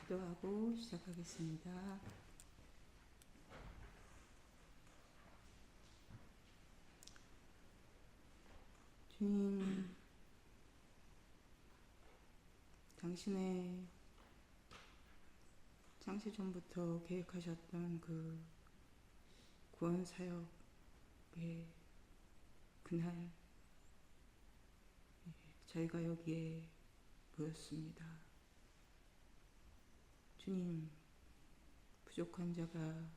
기도하고 시작하겠습니다. 주님, 당신의 창세 전부터 계획하셨던 그 구원 사역의 그날 예, 저희가 여기에 모였습니다. 주님, 부족한 자가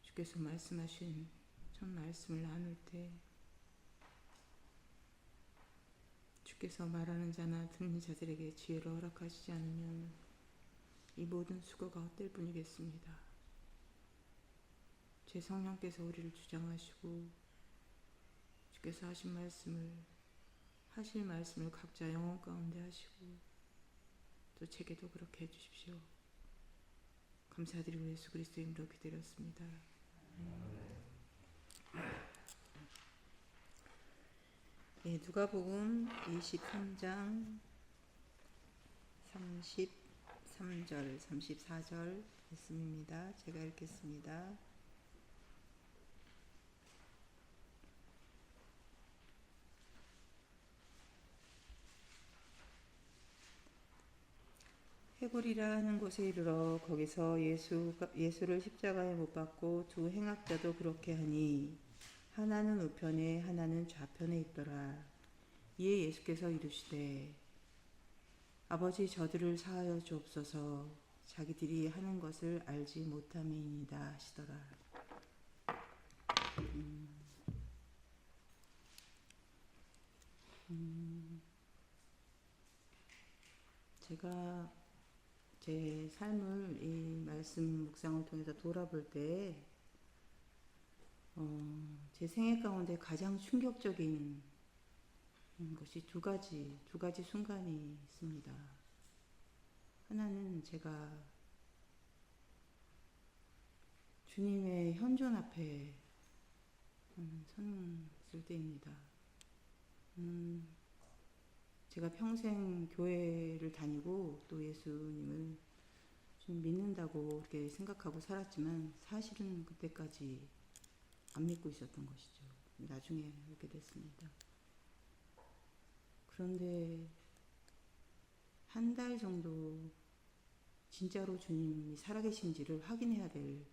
주께서 말씀하신 첫 말씀을 나눌 때 주께서 말하는 자나 듣는 자들에게 지혜를 허락하시지 않으면 이 모든 수고가 헛될 뿐이겠습니다. 제 성령께서 우리를 주장하시고 주께서 하신 말씀을 하실 말씀을 각자 영혼 가운데 하시고 또 제게도 그렇게 해주십시오. 감사드리고 예수 그리스도 이름으로 기드렸습니다. 예, 누가복음 23장 33절, 34절 말씀입니다. 제가 읽겠습니다. 해골이라 하는 곳에 이르러 거기서 예수가, 예수를 십자가에 못 박고 두 행악자도 그렇게 하니 하나는 우편에 하나는 좌편에 있더라. 이에 예수께서 이르시되 아버지 저들을 사하여 주옵소서 자기들이 하는 것을 알지 못함이니이다 하시더라. 음. 음. 제가 제 삶을 이 말씀 묵상을 통해서 돌아볼 때, 어, 제 생애 가운데 가장 충격적인 것이 두 가지, 두 가지 순간이 있습니다. 하나는 제가 주님의 현존 앞에 섰을 때입니다. 음, 제가 평생 교회를 다니고 또 예수님을 좀 믿는다고 이렇게 생각하고 살았지만 사실은 그때까지 안 믿고 있었던 것이죠. 나중에 알게 됐습니다. 그런데 한 달 정도 진짜로 주님이 살아계신지를 확인해야 될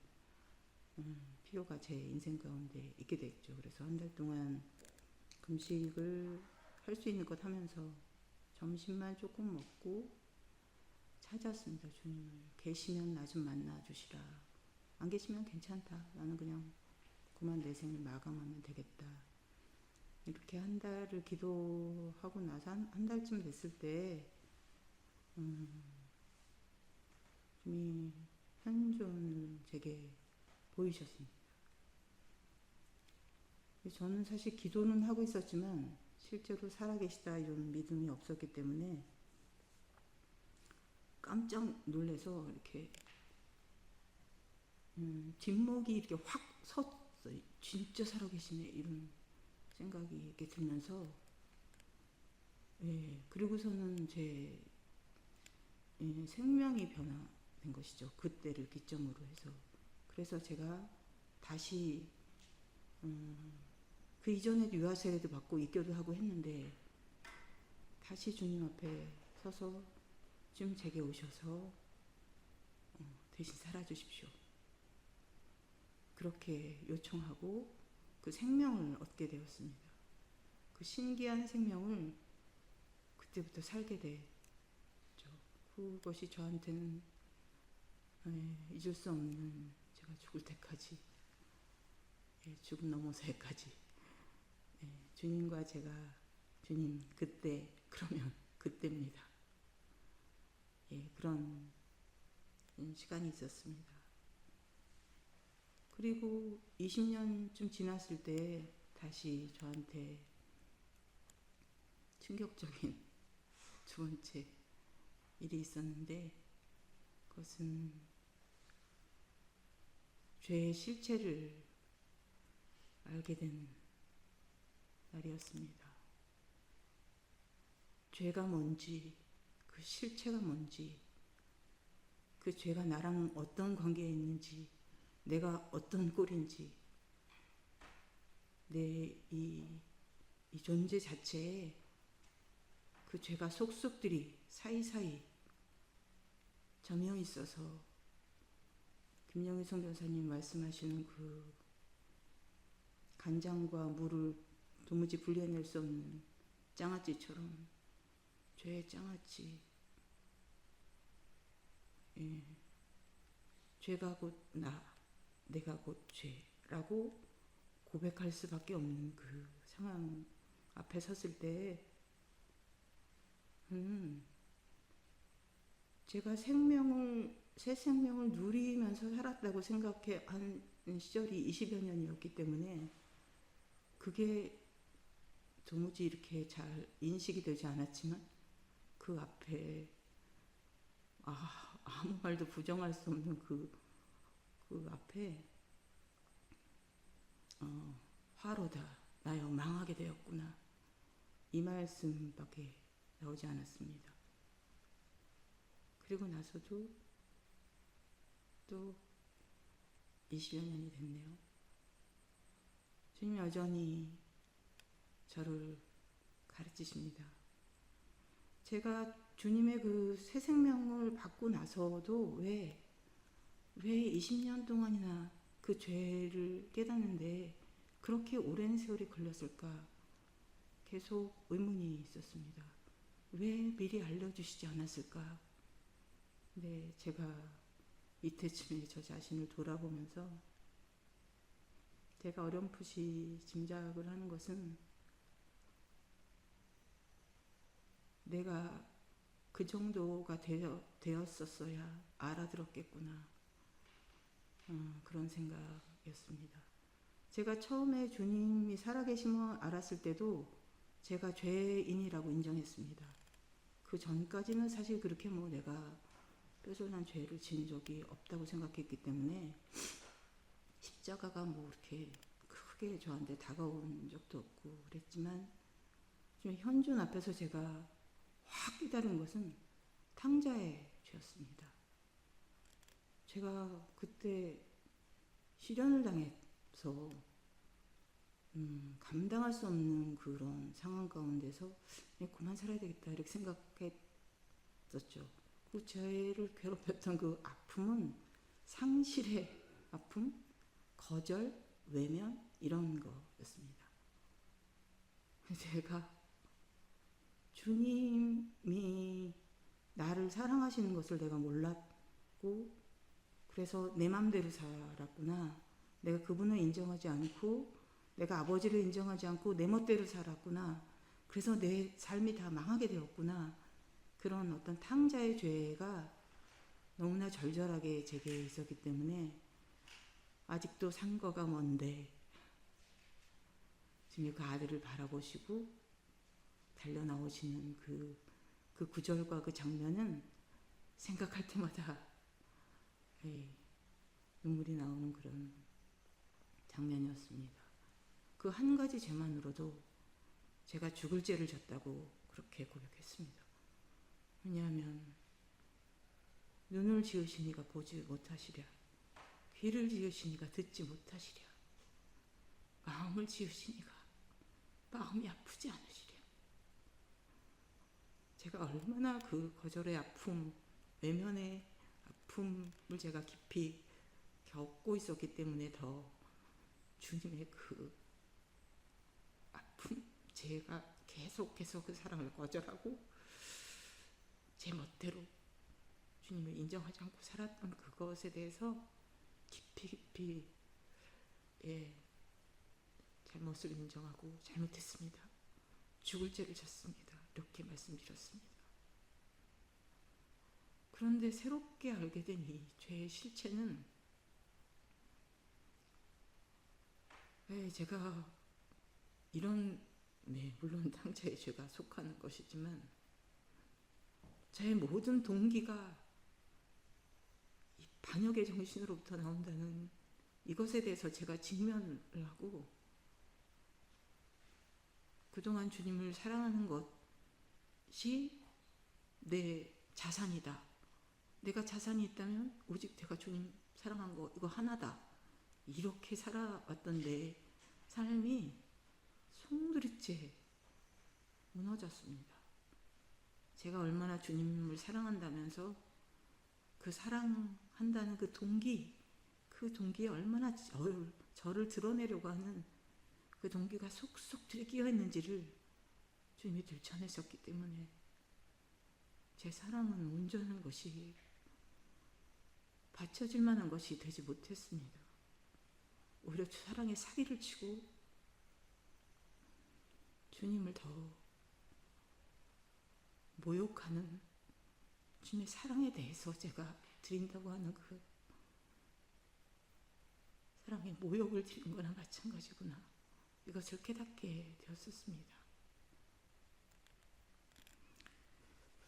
음, 필요가 제 인생 가운데 있게 됐죠. 그래서 한 달 동안 금식을 할 수 있는 것 하면서 점심만 조금 먹고 찾았습니다. 주님을. 계시면 나 좀 만나 주시라. 안 계시면 괜찮다. 나는 그냥 그만 내 생을 마감하면 되겠다. 이렇게 한 달을 기도하고 나서 한, 한 달쯤 됐을 때, 음, 주님이 현존을 제게 보이셨습니다. 저는 사실 기도는 하고 있었지만, 실제로 살아계시다 이런 믿음이 없었기 때문에 깜짝 놀래서 이렇게 음, 뒷목이 이렇게 확 섰어요. 진짜 살아계시네 이런 생각이 이렇게 들면서 예, 그리고서는 제 예, 생명이 변화된 것이죠. 그때를 기점으로 해서 그래서 제가 다시 음, 그 이전에도 유아 세례도 받고 입교도 하고 했는데 다시 주님 앞에 서서 좀 제게 오셔서 어, 대신 살아주십시오. 그렇게 요청하고 그 생명을 얻게 되었습니다. 그 신기한 생명을 그때부터 살게 됐죠. 그것이 저한테는 예, 잊을 수 없는 제가 죽을 때까지 예, 죽음 넘어서까지 주님과 제가 주님 그때 그러면 그때입니다. 예, 그런 시간이 있었습니다. 그리고 20년쯤 지났을 때 다시 저한테 충격적인 두 번째 일이 있었는데 그것은 죄의 실체를 알게 된 날이었습니다. 죄가 뭔지, 그 실체가 뭔지 그 죄가 나랑 어떤 관계에 있는지, 내가 어떤 꼴인지, 내 이 이 존재 자체에 그 죄가 속속들이 사이사이 점여 있어서 김영희 선교사님 말씀하시는 그 간장과 물을 도무지 분리해낼 수 없는 장아찌처럼 죄의 장아찌 예. 죄가 곧 나, 내가 곧 죄라고 고백할 수밖에 없는 그 상황 앞에 섰을 때, 음, 제가 생명을, 새 생명을 누리면서 살았다고 생각해 한 시절이 20여 년이었기 때문에 그게 도무지 이렇게 잘 인식이 되지 않았지만 그 앞에 아, 아무 말도 부정할 수 없는 그, 그 앞에 어, 화로다 나여 망하게 되었구나 이 말씀밖에 나오지 않았습니다. 그리고 나서도 또 20여 년이 됐네요. 주님 여전히 저를 가르치십니다. 제가 주님의 그 새 생명을 받고 나서도 왜, 왜 20년 동안이나 그 죄를 깨닫는데 그렇게 오랜 세월이 걸렸을까 계속 의문이 있었습니다. 왜 미리 알려주시지 않았을까? 근데 제가 이때쯤에 저 자신을 돌아보면서 제가 어렴풋이 짐작을 하는 것은 내가 그 정도가 되어, 되었었어야 알아들었겠구나. 어, 그런 생각이었습니다. 제가 처음에 주님이 살아계심을 알았을 때도 제가 죄인이라고 인정했습니다. 그 전까지는 사실 그렇게 뭐 내가 뼈저난 죄를 지은 적이 없다고 생각했기 때문에 십자가가 뭐 이렇게 크게 저한테 다가온 적도 없고 그랬지만 좀 현존 앞에서 제가 확 깨달은 것은 탕자의 죄였습니다. 제가 그때 실현을 당해서 음, 감당할 수 없는 그런 상황 가운데서 그만 살아야 되겠다 이렇게 생각했었죠. 그 죄를 괴롭혔던 그 아픔은 상실의 아픔, 거절, 외면 이런 거였습니다. 제가 주님이 나를 사랑하시는 것을 내가 몰랐고 그래서 내 맘대로 살았구나. 내가 그분을 인정하지 않고 내가 아버지를 인정하지 않고 내 멋대로 살았구나. 그래서 내 삶이 다 망하게 되었구나. 그런 어떤 탕자의 죄가 너무나 절절하게 제게 있었기 때문에 아직도 상거가 먼데 주님 그 아들을 바라보시고 달려 나오시는 그, 그 구절과 그 장면은 생각할 때마다 예, 눈물이 나오는 그런 장면이었습니다. 그 한 가지 죄만으로도 제가 죽을 죄를 졌다고 그렇게 고백했습니다. 왜냐하면 눈을 지으시니가 보지 못하시랴. 귀를 지으시니가 듣지 못하시랴. 마음을 지으시니가 마음이 아프지 않으시랴. 제가 얼마나 그 거절의 아픔, 외면의 아픔을 제가 깊이 겪고 있었기 때문에 더 주님의 그 아픔, 제가 계속해서 그 사랑을 거절하고 제 멋대로 주님을 인정하지 않고 살았던 그것에 대해서 깊이 깊이 예, 잘못을 인정하고 잘못했습니다. 죽을 죄를 졌습니다. 이렇게 말씀드렸습니다. 그런데 새롭게 알게 된 이 죄의 실체는 예, 제가 이런 네, 물론 당자의 죄가 속하는 것이지만 제 모든 동기가 이 반역의 정신으로부터 나온다는 이것에 대해서 제가 직면을 하고 그동안 주님을 사랑하는 것 이 내 자산이다. 내가 자산이 있다면 오직 내가 주님 사랑한 거 이거 하나다. 이렇게 살아왔던 내 삶이 송두리째 무너졌습니다. 제가 얼마나 주님을 사랑한다면서 그 사랑한다는 그 동기, 그 동기에 얼마나 저를, 드러내려고 하는 그 동기가 속속 들끼어 있는지를 주님이 들춰내셨기 때문에 제 사랑은 온전한 것이 받쳐질 만한 것이 되지 못했습니다. 오히려 사랑의 사기를 치고 주님을 더 모욕하는 주님의 사랑에 대해서 제가 드린다고 하는 그 사랑의 모욕을 드린 거나 마찬가지구나. 이것을 깨닫게 되었었습니다.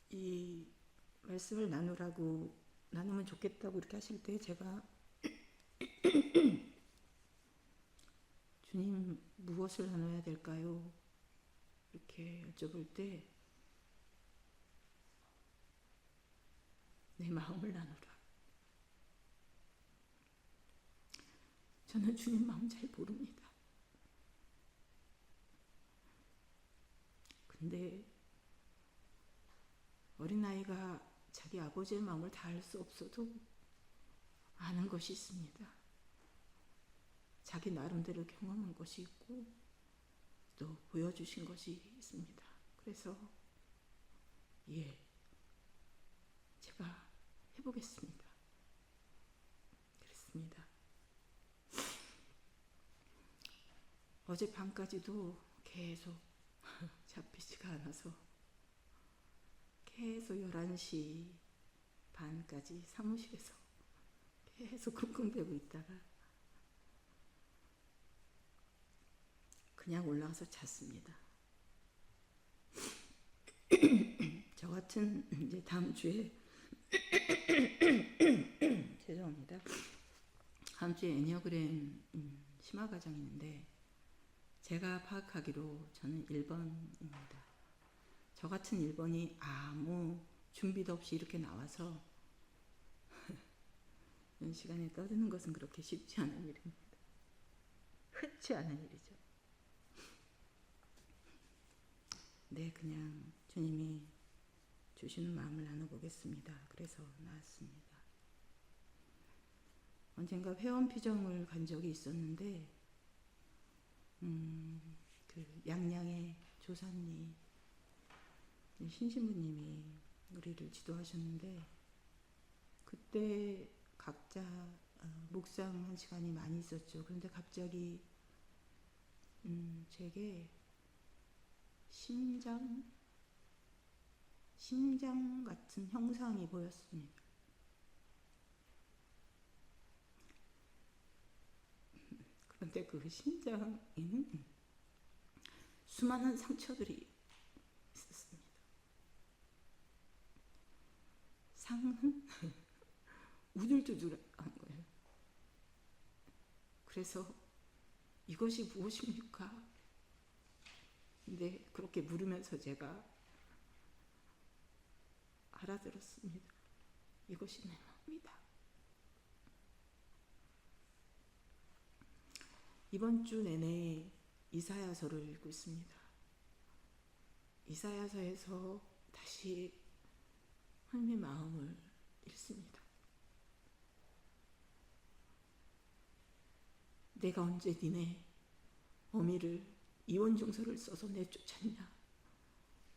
이 말씀을 나누라고 나누면 좋겠다고 이렇게 하실 때 제가 주님 무엇을 나눠야 될까요? 이렇게 여쭤볼 때 내 마음을 나누라. 저는 주님 마음 잘 모릅니다. 근데 어린아이가 자기 아버지의 마음을 다 알 수 없어도 아는 것이 있습니다. 자기 나름대로 경험한 것이 있고 또 보여주신 것이 있습니다. 그래서 예, 제가 해보겠습니다. 그렇습니다. 어제 밤까지도 계속 잡히지가 않아서 계속 11시 반까지 사무실에서 계속 끙끙대고 있다가 그냥 올라가서 잤습니다. 저 같은 이제 다음 주에 죄송합니다. 다음 주에 애니어그램 음, 심화 과정이 있는데 제가 파악하기로 저는 1번입니다. 저 같은 1번이 아무 준비도 없이 이렇게 나와서 이런 시간에 떠드는 것은 그렇게 쉽지 않은 일입니다. 흔치 않은 일이죠. 네, 그냥 주님이 주시는 마음을 나눠보겠습니다. 그래서 나왔습니다. 언젠가 회원 피정을 간 적이 있었는데, 음, 그 양양의 조사님, 신신부님이 우리를 지도하셨는데, 그때 각자 어, 묵상한 시간이 많이 있었죠. 그런데 갑자기 음, 제게 심장 심장 같은 형상이 보였습니다. 그런데 그 심장에는 수많은 상처들이 있었습니다. 상은 우둘두둘한 거예요. 그래서 이것이 무엇입니까? 근데 그렇게 물으면서 제가 알아들었습니다. 이것이 내 마음이다. 이번 주 내내 이사야서를 읽고 있습니다. 이사야서에서 다시 하나님의 마음을 읽습니다. 내가 언제 니네 어미를 이혼 증서를 써서 내쫓았냐?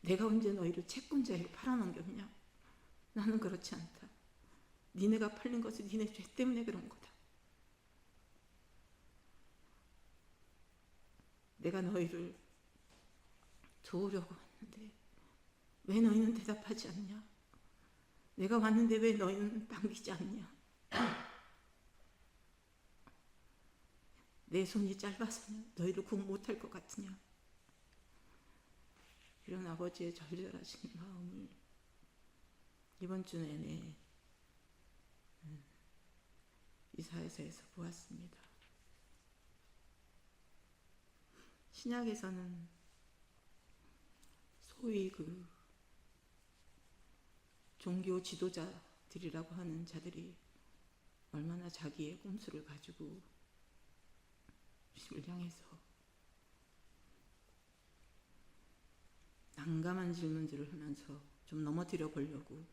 내가 언제 너희를 채권자에 팔아넘겼냐? 나는 그렇지 않다. 니네가 팔린 것은 니네 죄 때문에 그런 거다. 내가 너희를 도우려고 왔는데 왜 너희는 대답하지 않냐? 내가 왔는데 왜 너희는 당기지 않냐? 내 손이 짧아서냐? 너희를 구원 못할 것 같으냐? 이런 아버지의 절절하신 마음을 이번 주 내내 음, 이사야서에서 보았습니다. 신약에서는 소위 그 종교 지도자 드리라고 하는 자들이 얼마나 자기의 꼼수를 가지고 주님을 향해서 난감한 질문들을 하면서 좀 넘어뜨려 보려고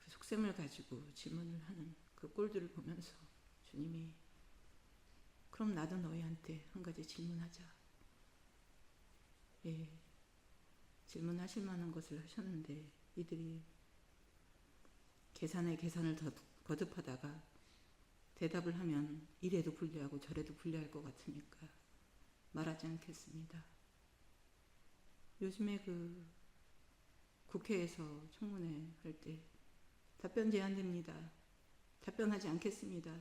그 속셈을 가지고 질문을 하는 그 꼴들을 보면서 주님이 그럼 나도 너희한테 한 가지 질문하자. 예, 질문하실 만한 것을 하셨는데 이들이 계산에 계산을 더 거듭하다가 대답을 하면 이래도 불리하고 저래도 불리할 것 같으니까 말하지 않겠습니다. 요즘에 그 국회에서 청문회 할 때 답변 제한됩니다. 답변하지 않겠습니다.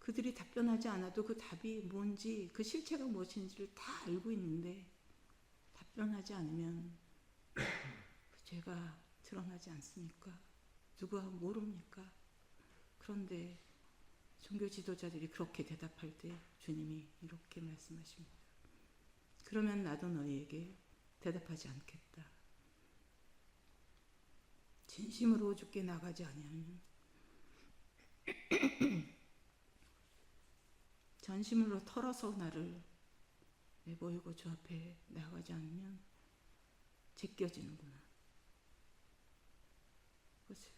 그들이 답변하지 않아도 그 답이 뭔지 그 실체가 무엇인지를 다 알고 있는데 답변하지 않으면 그 죄가 드러나지 않습니까? 누가 모릅니까? 그런데 종교 지도자들이 그렇게 대답할 때 주님이 이렇게 말씀하십니다. 그러면 나도 너희에게 대답하지 않겠다. 진심으로 죽게 나가지 아니하면 전심으로 털어서 나를 내보이고 주 앞에 나가지 않으면 제껴지는구나. 그것을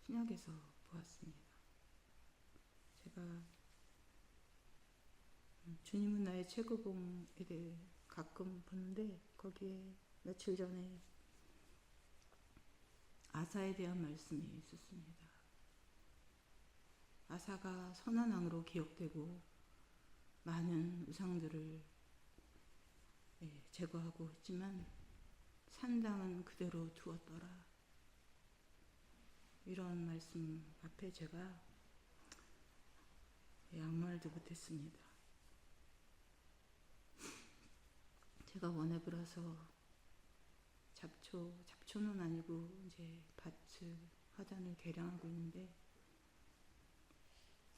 신약에서 보았습니다. 제가 주님은 나의 최고봉에 대해 가끔 보는데 거기에 며칠 전에 아사에 대한 말씀이 있었습니다. 아사가 선한 왕으로 기억되고 많은 우상들을 예, 제거하고 했지만 산당은 그대로 두었더라. 이런 말씀 앞에 제가 아무 말도 못했습니다. 제가 해서 잡초, 잡초는 아니고 이제 밭을 화단을 개량하고 있는데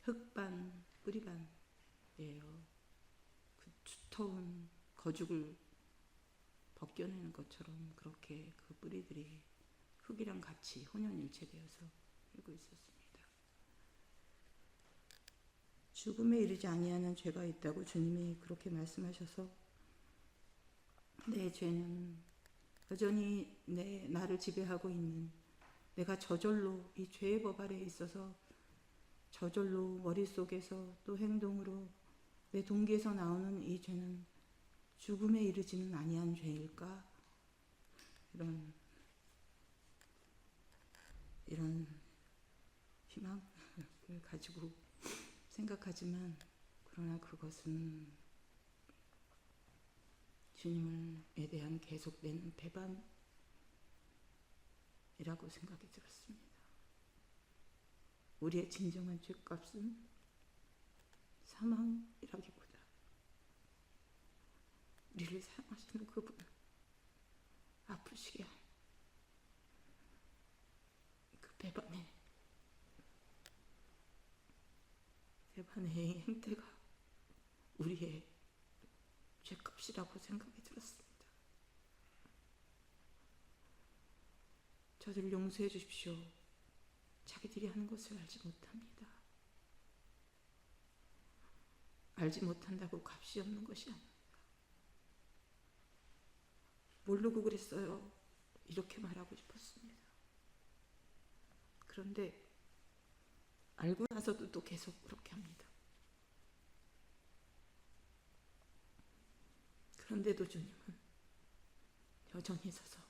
흙반, 뿌리반이에요. 그 두터운 거죽을 벗겨내는 것처럼 그렇게 그 뿌리들이 흙이랑 같이 혼연일체되어서 흘고 있었습니다. 죽음에 이르지 아니하는 죄가 있다고 주님이 그렇게 말씀하셔서 내 죄는 여전히 내 나를 지배하고 있는 내가 저절로 이 죄의 법 아래에 있어서 저절로 머릿속에서 또 행동으로 내 동기에서 나오는 이 죄는 죽음에 이르지는 아니한 죄일까? 이런 이런 희망을 가지고 생각하지만 그러나 그것은 주님에 대한 계속되는 배반이라고 생각이 들었습니다. 우리의 진정한 죄값은 사망이라기보다 우리를 사랑하시는 그분을 아프시게 한그 배반의 배반의 행태가 우리의 죄값이라고 생각이 들었습니다. 저들을 용서해 주십시오. 자기들이 하는 것을 알지 못합니다. 알지 못한다고 값이 없는 것이 아닙니다. 모르고 그랬어요. 이렇게 말하고 싶었습니다. 그런데 알고 나서도 또 계속 그렇게 합니다. 그런데도 주님은 여전히 서서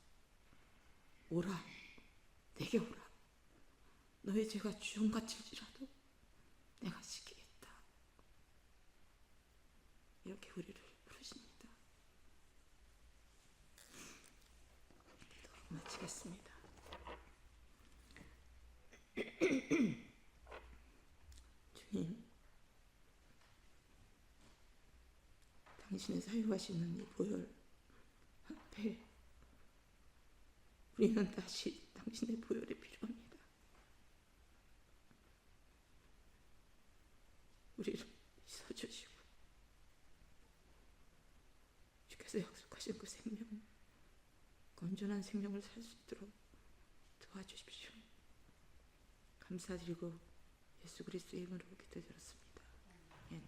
오라 내게 오라. 너의 죄가 주용 같을지라도 내가 지키겠다. 이렇게 우리를 부르십니다. 마치겠습니다 주님 당신의 사유하시는 이 보혈 앞에 우리는 다시 당신의 보혈이 필요합니다. 우리를 씻어주시고 주께서 약속하신 그 생명, 건전한 생명을 살 수 있도록 감사드리고 예수 그리스도의 이름으로 기도드렸습니다. 예.